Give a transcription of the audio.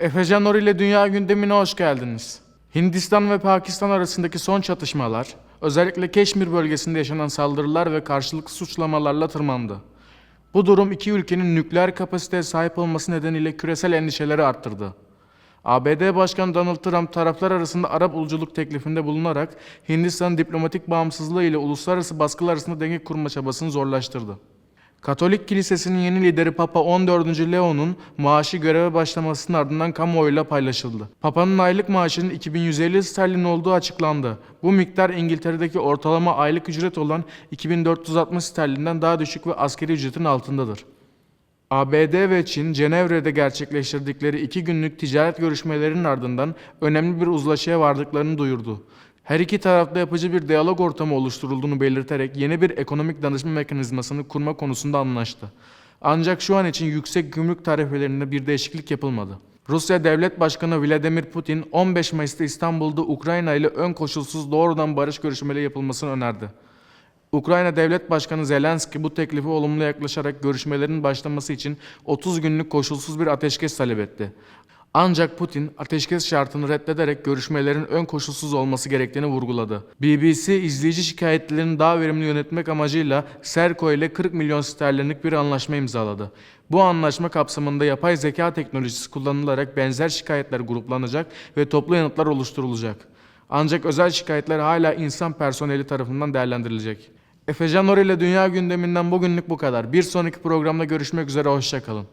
Efecan Nuri ile Dünya gündemine hoş geldiniz. Hindistan ve Pakistan arasındaki son çatışmalar, özellikle Keşmir bölgesinde yaşanan saldırılar ve karşılıklı suçlamalarla tırmandı. Bu durum iki ülkenin nükleer kapasiteye sahip olması nedeniyle küresel endişeleri arttırdı. ABD Başkanı Donald Trump taraflar arasında Arap uluculuk teklifinde bulunarak Hindistan'ın diplomatik bağımsızlığı ile uluslararası baskılar arasında denge kurma çabasını zorlaştırdı. Katolik Kilisesi'nin yeni lideri Papa 14. Leo'nun maaşı göreve başlamasının ardından kamuoyuyla paylaşıldı. Papa'nın aylık maaşının 2150 sterlin olduğu açıklandı. Bu miktar İngiltere'deki ortalama aylık ücret olan 2460 sterlinden daha düşük ve askeri ücretin altındadır. ABD ve Çin, Cenevre'de gerçekleştirdikleri iki günlük ticaret görüşmelerinin ardından önemli bir uzlaşıya vardıklarını duyurdu. Her iki tarafta yapıcı bir diyalog ortamı oluşturulduğunu belirterek yeni bir ekonomik danışma mekanizmasını kurma konusunda anlaştı. Ancak şu an için yüksek gümrük tarifelerinde bir değişiklik yapılmadı. Rusya Devlet Başkanı Vladimir Putin 15 Mayıs'ta İstanbul'da Ukrayna ile ön koşulsuz doğrudan barış görüşmeleri yapılmasını önerdi. Ukrayna Devlet Başkanı Zelenski bu teklife olumlu yaklaşarak görüşmelerin başlaması için 30 günlük koşulsuz bir ateşkes talep etti. Ancak Putin ateşkes şartını reddederek görüşmelerin ön koşulsuz olması gerektiğini vurguladı. BBC izleyici şikayetlerini daha verimli yönetmek amacıyla Serco ile 40 milyon sterlinlik bir anlaşma imzaladı. Bu anlaşma kapsamında yapay zeka teknolojisi kullanılarak benzer şikayetler gruplanacak ve toplu yanıtlar oluşturulacak. Ancak özel şikayetler hala insan personeli tarafından değerlendirilecek. Efecan Nor ile dünya gündeminden bugünlük bu kadar. Bir sonraki programda görüşmek üzere, hoşçakalın.